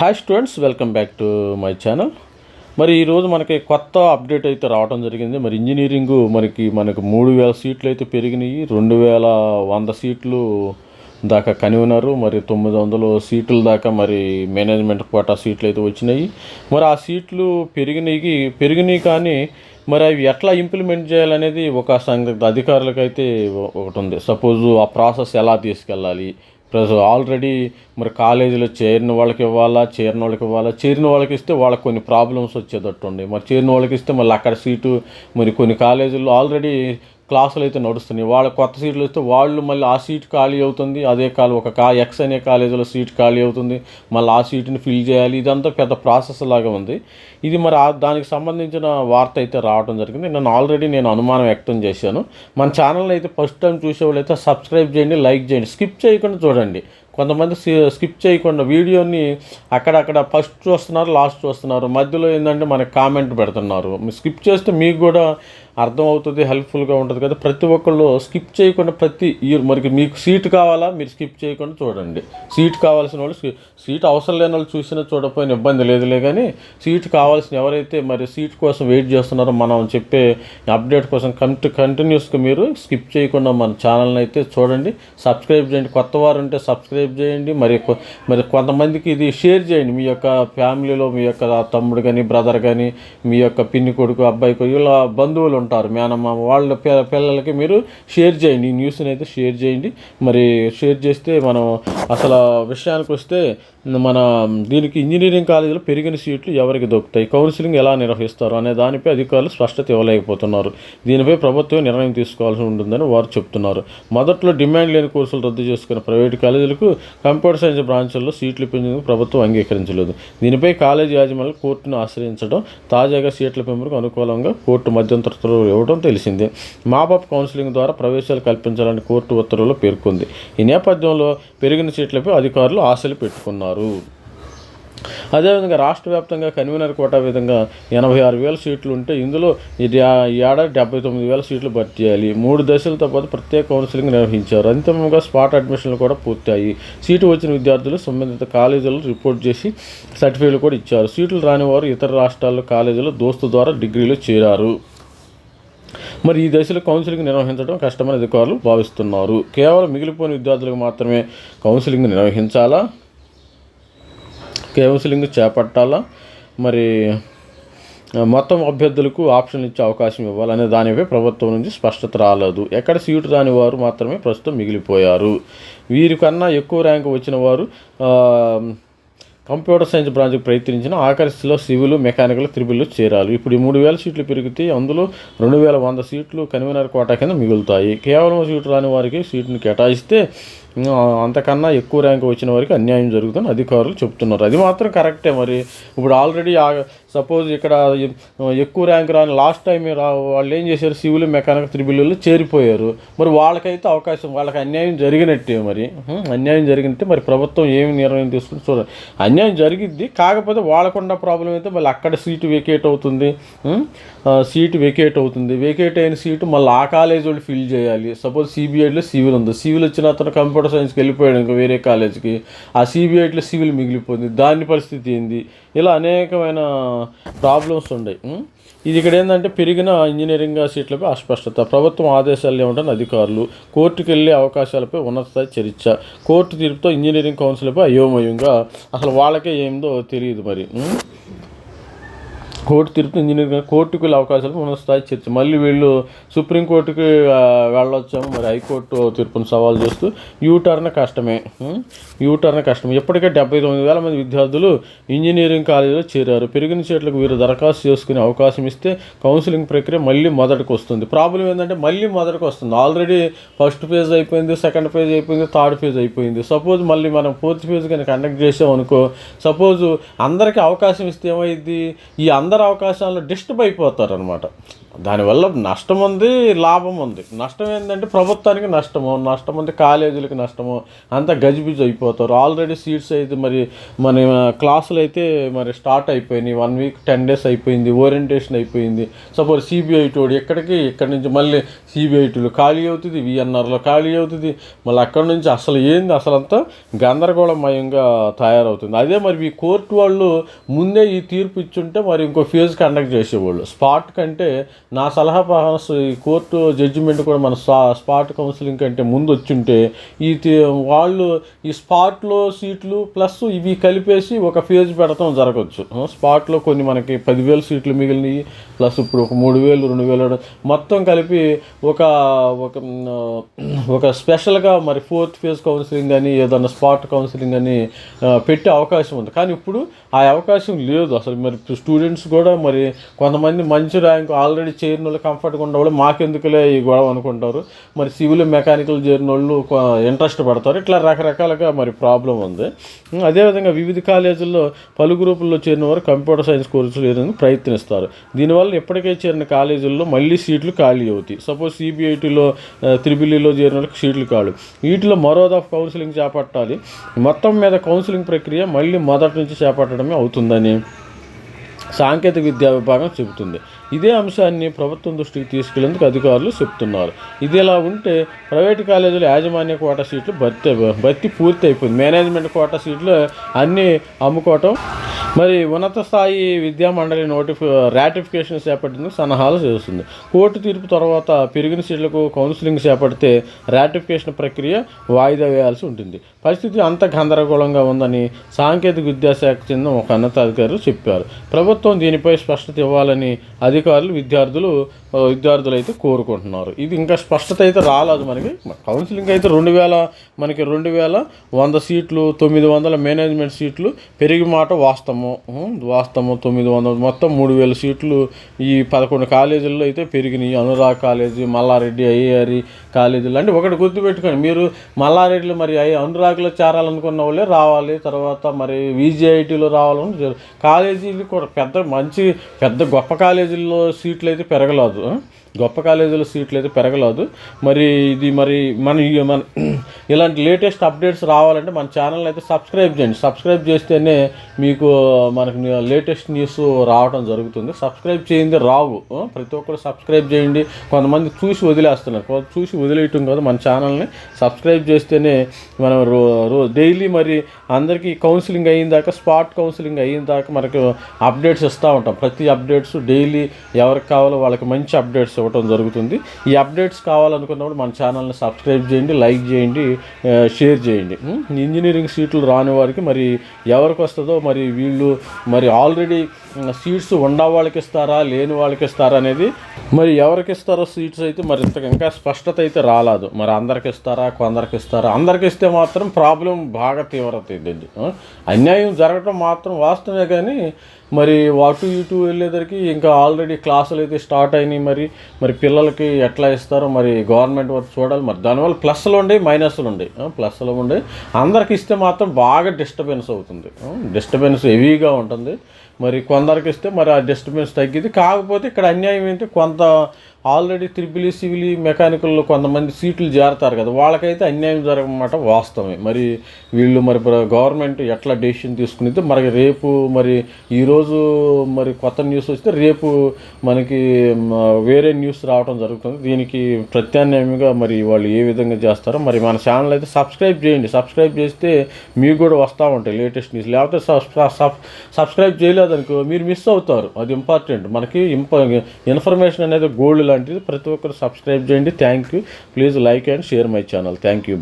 Hi students welcome back to my channel మరి ఈరోజు మనకి కొత్త అప్డేట్ అయితే రావడం జరిగింది. మరి ఇంజనీరింగ్ మనకి మనకు మూడు వేల సీట్లు అయితే పెరిగినాయి. రెండు వేల వంద సీట్లు దాకా కనివినారు. మరి తొమ్మిది వందలు సీట్ల దాకా మరి మేనేజ్మెంట్ కోటా సీట్లు అయితే వచ్చినాయి. మరి ఆ సీట్లు పెరిగినాయి పెరిగినాయి కానీ మరి అవి ఎట్లా ఇంప్లిమెంట్ చేయాలనేది ఒక సంఘ అధికారులకైతే ఒకటి ఉంది. సపోజ్ ఆ ప్రాసెస్ ఎలా తీసుకెళ్ళాలి? ప్లస్ ఆల్రెడీ మరి కాలేజీలో చేరిన వాళ్ళకి ఇవ్వాలా చేరిన వాళ్ళకి ఇవ్వాలా? చేరిన వాళ్ళకి ఇస్తే వాళ్ళకి కొన్ని ప్రాబ్లమ్స్ వచ్చేటట్టు ఉండి మరి చేరిన వాళ్ళకి ఇస్తే మళ్ళీ అక్కడ సీటు మరి కొన్ని కాలేజీల్లో ఆల్రెడీ క్లాసులు అయితే నడుస్తున్నాయి. వాళ్ళ కొత్త సీట్లు వస్తే వాళ్ళు మళ్ళీ ఆ సీట్ ఖాళీ అవుతుంది. అదే కాలు ఒక కా ఎక్స్ అనే కాలేజీలో సీట్ ఖాళీ అవుతుంది. మళ్ళీ ఆ సీట్ని ఫిల్ చేయాలి. ఇదంతా పెద్ద ప్రాసెస్ లాగా ఉంది. ఇది మరి దానికి సంబంధించిన వార్త అయితే రావడం జరిగింది. నేను ఆల్రెడీ నేను అనుమానం వ్యక్తం చేశాను. మన ఛానల్ అయితే ఫస్ట్ టైం చూసే అయితే సబ్స్క్రైబ్ చేయండి లైక్ చేయండి. స్కిప్ చేయకుండా చూడండి. కొంతమంది స్కిప్ చేయకుండా వీడియోని అక్కడక్కడ ఫస్ట్ చూస్తున్నారు లాస్ట్ చూస్తున్నారు. మధ్యలో ఏంటంటే మనకి కామెంట్ పెడుతున్నారు. స్కిప్ చేస్తే మీకు కూడా అర్థమవుతుంది హెల్ప్ఫుల్గా ఉంటుంది కదా. ప్రతి ఒక్కళ్ళు స్కిప్ చేయకుండా ప్రతి ఇయర్ మరి మీకు సీట్ కావాలా? మీరు స్కిప్ చేయకుండా చూడండి. సీట్ కావాల్సిన వాళ్ళు సీట్ అవసరం లేని వాళ్ళు చూసినా చూడకపోయినా ఇబ్బంది లేదులే కానీ సీట్ కావాల్సిన ఎవరైతే మరి సీట్ కోసం వెయిట్ చేస్తున్నారో మనం చెప్పే అప్డేట్ కోసం కంటి కంటిన్యూస్గా మీరు స్కిప్ చేయకుండా మన ఛానల్ని అయితే చూడండి. సబ్స్క్రైబ్ చేయండి. కొత్త వారు ఉంటే సబ్స్క్రైబ్ చేయండి. మరి కొ- మరి కొంతమందికి ఇది షేర్ చేయండి. మీ యొక్క ఫ్యామిలీలో మీ యొక్క తమ్ముడు కానీ బ్రదర్ కానీ మీ యొక్క పిన్ని కొడుకు అబ్బాయి కొడుకు ఇలా బంధువులు ఉంటారు. మేనమ్మ వాళ్ళ పిల్లలకి మీరు షేర్ చేయండి. ఈ న్యూస్ని అయితే షేర్ చేయండి. మరి షేర్ చేస్తే మనం అసలు విషయానికి వస్తే మన దీనికి ఇంజనీరింగ్ కాలేజీలో పెరిగిన సీట్లు ఎవరికి దొరుకుతాయి? కౌన్సిలింగ్ ఎలా నిర్వహిస్తారు? అనే దానిపై అధికారులు స్పష్టత ఇవ్వలేకపోతున్నారు. దీనిపై ప్రభుత్వం నిర్ణయం తీసుకోవాల్సి ఉంటుందని వారు చెప్తున్నారు. మొదట్లో డిమాండ్ లేని కోర్సులు రద్దు చేసుకున్న ప్రైవేట్ కాలేజీలకు కంప్యూటర్ సైన్స్ బ్రాంచ్ల్లో సీట్లు పెంచేందుకు ప్రభుత్వం అంగీకరించలేదు. దీనిపై కాలేజీ యాజమాన్యాలు కోర్టును ఆశ్రయించడం తాజాగా సీట్ల పెంపుకు అనుకూలంగా కోర్టు మధ్యంతరతో ఉత్తర్వులు ఇవ్వడం తెలిసిందే. మాపప్ కౌన్సిలింగ్ ద్వారా ప్రవేశాలు కల్పించాలని కోర్టు ఉత్తర్వులో పేర్కొంది. ఈ నేపథ్యంలో పెరిగిన సీట్లపై అధికారులు ఆశలు పెట్టుకున్నారు. అదేవిధంగా రాష్ట్ర వ్యాప్తంగా కన్వీనర్ కోటా విధంగా ఎనభై ఆరు వేల సీట్లు ఉంటే ఇందులో ఇది ఈ ఏడాది డెబ్బై తొమ్మిది వేల సీట్లు భర్తీ చేయాలి. మూడు దశలతో పాటు ప్రత్యేక కౌన్సిలింగ్ నిర్వహించారు. అంతిమంగా స్పాట్ అడ్మిషన్లు కూడా పూర్తయ్యాయి. సీటు వచ్చిన విద్యార్థులు సంబంధిత కాలేజీలు రిపోర్ట్ చేసి సర్టిఫికేట్లు కూడా ఇచ్చారు. సీట్లు రాని వారు ఇతర రాష్ట్రాల్లో కాలేజీలో దోస్తు ద్వారా డిగ్రీలు చేరారు. మరి ఈ దశలో కౌన్సిలింగ్ నిర్వహించడం కష్టమని అధికారులు భావిస్తున్నారు. కేవలం మిగిలిపోయిన విద్యార్థులకు మాత్రమే కౌన్సిలింగ్ నిర్వహించాలా? కౌన్సిలింగ్ చేపట్టాలా? మరి మొత్తం అభ్యర్థులకు ఆప్షన్ ఇచ్చే అవకాశం ఇవ్వాలనే దానిపై ప్రభుత్వం నుంచి స్పష్టత రాలేదు. ఎక్కడ సీటు రాని వారు మాత్రమే ప్రస్తుతం మిగిలిపోయారు. వీరికన్నా ఎక్కువ ర్యాంకు వచ్చిన వారు కంప్యూటర్ సైన్స్ బ్రాంచ్కి ప్రయత్నించిన ఆఖరిలో సివిల్ మెకానికల్ త్రిబుల్ చేరాలి ఇప్పుడు ఈ మూడు వేల సీట్లు పెరిగితే అందులో రెండు వేల వంద సీట్లు కన్వీనర్ కోటా కింద మిగులుతాయి. కేవలం సీటు రాని వారికి సీటును కేటాయిస్తే అంతకన్నా ఎక్కువ ర్యాంక్ వచ్చిన వారికి అన్యాయం జరుగుతుందని అధికారులు చెప్తున్నారు అది మాత్రం కరెక్టే మరి. ఇప్పుడు ఆల్రెడీ సపోజ్ ఇక్కడ ఎక్కువ ర్యాంక్ రాని లాస్ట్ టైం రా వాళ్ళు ఏం చేశారు? సివిల్ మెకానిక్ త్రిబుల్లో చేరిపోయారు. మరి వాళ్ళకైతే అవకాశం వాళ్ళకి అన్యాయం జరిగినట్టే మరి. అన్యాయం జరిగినట్టే మరి ప్రభుత్వం ఏమి నిర్ణయం తీసుకుని చూడాలి అన్యాయం జరిగిద్ది కాకపోతే వాళ్ళకుండా ప్రాబ్లం అయితే మళ్ళీ అక్కడ సీటు వెకేట్ అవుతుంది. సీటు వెకేట్ అవుతుంది. వెకేట్ అయిన సీటు మళ్ళీ ఆ కాలేజ్ వాళ్ళు ఫిల్ చేయాలి. సపోజ్ సిబిఐలో సివిల్ ఉంది. సివిల్ వచ్చిన అతను కంప్యూటర్ సైన్స్కి వెళ్ళిపోయాడు ఇంకా వేరే కాలేజ్కి ఆ సిబిఐలో సివిల్ మిగిలిపోయింది. దాని పరిస్థితి ఏంది? ఇలా అనేకమైన ప్రాబ్లమ్స్ ఉన్నాయి ఇది ఇక్కడ ఏంటంటే పెరిగిన ఇంజనీరింగ్ సీట్లపై అస్పష్టత. ప్రభుత్వం ఆదేశాలు ఏమంటే అధికారులు. కోర్టుకు వెళ్ళే అవకాశాలపై ఉన్నత స్థాయి చర్చ. కోర్టు తీర్పుతో ఇంజనీరింగ్ కౌన్సిల్పై అయోమయంగా. అసలు వాళ్ళకే ఏందో తెలియదు మరి. కోర్టు తీర్పు ఇంజనీరింగ్ కోర్టుకు వెళ్ళే అవకాశాలు ఉన్నత స్థాయి చర్చ మళ్ళీ వీళ్ళు సుప్రీంకోర్టుకి వెళ్ళొచ్చాము. మరి హైకోర్టు తీర్పును సవాల్ చేస్తూ యూటర్న్ కష్టమే. యూటర్న్ కష్టమే. ఇప్పటికే డెబ్బై తొమ్మిది వేల మంది విద్యార్థులు ఇంజనీరింగ్ కాలేజీలో చేరారు. పెరిగిన సీట్లకు వీరు దరఖాస్తు చేసుకునే అవకాశం ఇస్తే కౌన్సిలింగ్ ప్రక్రియ మళ్ళీ మొదటికి వస్తుంది. ప్రాబ్లం ఏంటంటే మళ్ళీ మొదటికి వస్తుంది. ఆల్రెడీ ఫస్ట్ ఫేజ్ అయిపోయింది సెకండ్ ఫేజ్ అయిపోయింది థర్డ్ ఫేజ్ అయిపోయింది. సపోజ్ మళ్ళీ మనం ఫోర్త్ ఫేజ్ కనుక కండక్ట్ చేసాం అనుకో సపోజ్ అందరికీ అవకాశం ఇస్తే ఏమైంది ఈ అందరి అవకాశాలను డిస్టర్బ్ అయిపోతారు అనమాట దానివల్ల నష్టం ఉంది లాభం ఉంది నష్టం ఏంటంటే ప్రభుత్వానికి నష్టము నష్టం ఉంది కాలేజీలకు నష్టము అంతా గజిబిజి అయిపోతారు. ఆల్రెడీ సీట్స్ అయితే మరి మన క్లాసులు అయితే మరి స్టార్ట్ అయిపోయినాయి. వన్ వీక్ టెన్ డేస్ అయిపోయింది ఓరియంటేషన్ అయిపోయింది. సపోజ్ సిబిఐ టోడు ఎక్కడికి ఇక్కడి నుంచి మళ్ళీ సిబిఐ టూలు ఖాళీ అవుతుంది విఎన్ఆర్లో ఖాళీ అవుతుంది. మళ్ళీ అక్కడి నుంచి అసలు ఏంది అసలు అంతా గందరగోళమయంగా తయారవుతుంది. అదే మరి ఈ కోర్టు వాళ్ళు ముందే ఈ తీర్పు ఇచ్చుంటే మరి ఇంకో ఫేజ్ కండక్ట్ చేసేవాళ్ళు. స్పాట్ కంటే నా సలహా ఈ కోర్టు జడ్జిమెంట్ కూడా మన స్పా స్పాట్ కౌన్సిలింగ్ కంటే ముందు వచ్చుంటే ఈ వాళ్ళు ఈ స్పాట్లో సీట్లు ప్లస్ ఇవి కలిపేసి ఒక ఫేజ్ పెడతాం జరగచ్చు. స్పాట్లో కొన్ని మనకి పదివేలు సీట్లు మిగిలినవి ప్లస్ ఇప్పుడు ఒక మూడు వేలు రెండు వేలు మొత్తం కలిపి ఒక ఒక ఒక స్పెషల్గా మరి ఫోర్త్ ఫేజ్ కౌన్సిలింగ్ అని ఏదన్నా స్పాట్ కౌన్సిలింగ్ అని పెట్టే అవకాశం ఉంది. కానీ ఇప్పుడు ఆ అవకాశం లేదు. అసలు మరి స్టూడెంట్స్ కూడా మరి కొంతమంది మంచి ర్యాంక్ ఆల్రెడీ చేరిన వాళ్ళు కంఫర్ట్గా ఉండేవాళ్ళు. మాకెందుకులే ఈ గొడవ అనుకుంటారు. మరి సివిల్ మెకానికల్ చేరిన వాళ్ళు ఇంట్రెస్ట్ పడతారు. ఇట్లా రకరకాలుగా మరి ప్రాబ్లం ఉంది. అదేవిధంగా వివిధ కాలేజీల్లో పలు గ్రూపుల్లో చేరిన వారు కంప్యూటర్ సైన్స్ కోర్సులు ఏదైనా ప్రయత్నిస్తారు. దీనివల్ల ఇప్పటికే చేరిన కాలేజీల్లో మళ్ళీ సీట్లు ఖాళీ అవుతాయి. సపోజ్ సిబిఐటీలో త్రిబిలీలో చేరిన వాళ్ళకి సీట్లు ఖాళీ. వీటిలో మరో దాఫ్ కౌన్సిలింగ్ చేపట్టాలి. మొత్తం మీద కౌన్సిలింగ్ ప్రక్రియ మళ్ళీ మొదటి నుంచి చేపట్టడమే అవుతుందని సాంకేతిక విద్యా విభాగం చెబుతుంది. ఇదే అంశాన్ని ప్రభుత్వం దృష్టికి తీసుకెళ్ళేందుకు అధికారులు చెప్తున్నారు. ఇది ఇలా ఉంటే ప్రైవేట్ కాలేజీల యాజమాన్య కోటా సీట్లు భర్తీ భర్తీ పూర్తి అయిపోయింది మేనేజ్మెంట్ కోటా సీట్లు అన్నీ అమ్ముకోవటం మరి ఉన్నత స్థాయి విద్యా మండలి నోటిఫి రాటిఫికేషన్ చేపట్టేందుకు సన్నాహాలు చేస్తుంది. కోర్టు తీర్పు తర్వాత పెరిగిన సీట్లకు కౌన్సిలింగ్ చేపడితే రాటిఫికేషన్ ప్రక్రియ వాయిదా వేయాల్సి ఉంటుంది. పరిస్థితి అంత గందరగోళంగా ఉందని సాంకేతిక విద్యాశాఖ చెందిన ఒక ఉన్నతాధికారులు చెప్పారు. ప్రభుత్వం దీనిపై స్పష్టత ఇవ్వాలని అధికారులు విద్యార్థులు విద్యార్థులు అయితే కోరుకుంటున్నారు. ఇది ఇంకా స్పష్టత అయితే రాలేదు మనకి. కౌన్సిలింగ్ అయితే రెండు వేల మనకి రెండు వేల వంద సీట్లు తొమ్మిది వందల మేనేజ్మెంట్ సీట్లు పెరిగి మాట వాస్తవము వాస్తము వాస్తవము తొమ్మిది వందలు మొత్తం మూడు వేల సీట్లు ఈ పదకొండు కాలేజీల్లో అయితే పెరిగినాయి. అనురాగ్ కాలేజీ మల్లారెడ్డి ఐఏఆర్ఈ కాలేజీలు అంటే ఒకటి గుర్తుపెట్టుకోండి. మీరు మల్లారెడ్డిలో మరి ఐ అనురాగ్లో చేరాలనుకున్న వాళ్ళే రావాలి. తర్వాత మరి విజిఐటీలో రావాలని కాలేజీలు కూడా పెద్ద మంచి పెద్ద గొప్ప కాలేజీల్లో సీట్లు అయితే పెరగలేదు. ఆ? గొప్ప కాలేజీలో సీట్లు అయితే పెరగలేదు. మరి ఇది మరి మన మన ఇలాంటి లేటెస్ట్ అప్డేట్స్ రావాలంటే మన ఛానల్ అయితే సబ్స్క్రైబ్ చేయండి. సబ్స్క్రైబ్ చేస్తేనే మీకు మనకు లేటెస్ట్ న్యూస్ రావడం జరుగుతుంది. సబ్స్క్రైబ్ చేయండి రావు. ప్రతి ఒక్కరు సబ్స్క్రైబ్ చేయండి. కొంతమంది చూసి వదిలేస్తున్నారు. కొంత చూసి వదిలేయటం కాదు మన ఛానల్ని సబ్స్క్రైబ్ చేస్తేనే మనం రో రో డైలీ మరి అందరికీ కౌన్సిలింగ్ అయిన దాకా స్పాట్ కౌన్సిలింగ్ అయిన దాకా మనకు అప్డేట్స్ ఇస్తూ ఉంటాం. ప్రతి అప్డేట్స్ డైలీ ఎవరికి కావాలో వాళ్ళకి మంచి అప్డేట్స్ ఇవ్వటం జరుగుతుంది. ఈ అప్డేట్స్ కావాలనుకున్నప్పుడు మన ఛానల్ని సబ్స్క్రైబ్ చేయండి లైక్ చేయండి షేర్ చేయండి. ఇంజనీరింగ్ సీట్లు రాని వారికి మరి ఎవరికి వస్తుందో మరి వీళ్ళు మరి ఆల్రెడీ సీట్స్ ఉన్న వాళ్ళకి ఇస్తారా లేని వాళ్ళకి ఇస్తారా అనేది మరి ఎవరికి ఇస్తారో సీట్స్ అయితే మరి ఇంత ఇంకా స్పష్టత అయితే రాలేదు. మరి అందరికి ఇస్తారా కొందరికి ఇస్తారా? అందరికి ఇస్తే మాత్రం ప్రాబ్లం బాగా తీవ్రత ఇది అన్యాయం జరగటం మాత్రం వాస్తవమే కానీ మరి అటు ఇటు వెళ్ళేసరికి ఇంకా ఆల్రెడీ క్లాసులు అయితే స్టార్ట్ అయినాయి మరి. మరి పిల్లలకి ఎట్లా ఇస్తారో మరి గవర్నమెంట్ వరకు చూడాలి మరి. దానివల్ల ప్లస్లు ఉండే మైనస్లు ఉండే ప్లస్లు ఉండే అందరికి ఇస్తే మాత్రం బాగా డిస్టర్బెన్స్ అవుతుంది. డిస్టర్బెన్స్ హెవీగా ఉంటుంది. మరి కొందరికి ఇస్తే మరి ఆ డిస్టర్బెన్స్ తగ్గింది కాకపోతే ఇక్కడ అన్యాయం ఏంటి? కొంత ఆల్రెడీ త్రిబుల్ సివిల్ మెకానికల్లో కొంతమంది సీట్లు జారుతారు కదా వాళ్ళకైతే అన్యాయం జరగమాట వాస్తవమే. మరి వీళ్ళు మరి గవర్నమెంట్ ఎట్లా డెసిషన్ తీసుకునేది మరి రేపు మరి ఈరోజు మరి కొత్త న్యూస్ వస్తే రేపు మనకి వేరే న్యూస్ రావడం జరుగుతుంది. దీనికి ప్రత్యామ్నాయంగా మరి వాళ్ళు ఏ విధంగా చేస్తారో మరి మన ఛానల్ అయితే సబ్స్క్రైబ్ చేయండి. సబ్స్క్రైబ్ చేస్తే మీకు కూడా వస్తూ ఉంటాయి లేటెస్ట్ న్యూస్. లేకపోతే సబ్- సబ్స్క్రైబ్ చేయలేదనుకో మీరు మిస్ అవుతారు. అది ఇంపార్టెంట్. మనకి ఇంప ఇన్ఫర్మేషన్ అనేది గోల్డ్ లాంటిది. ప్రతి ఒక్కరు సబ్స్క్రైబ్ చేయండి. Thank you please like and share my channel thank you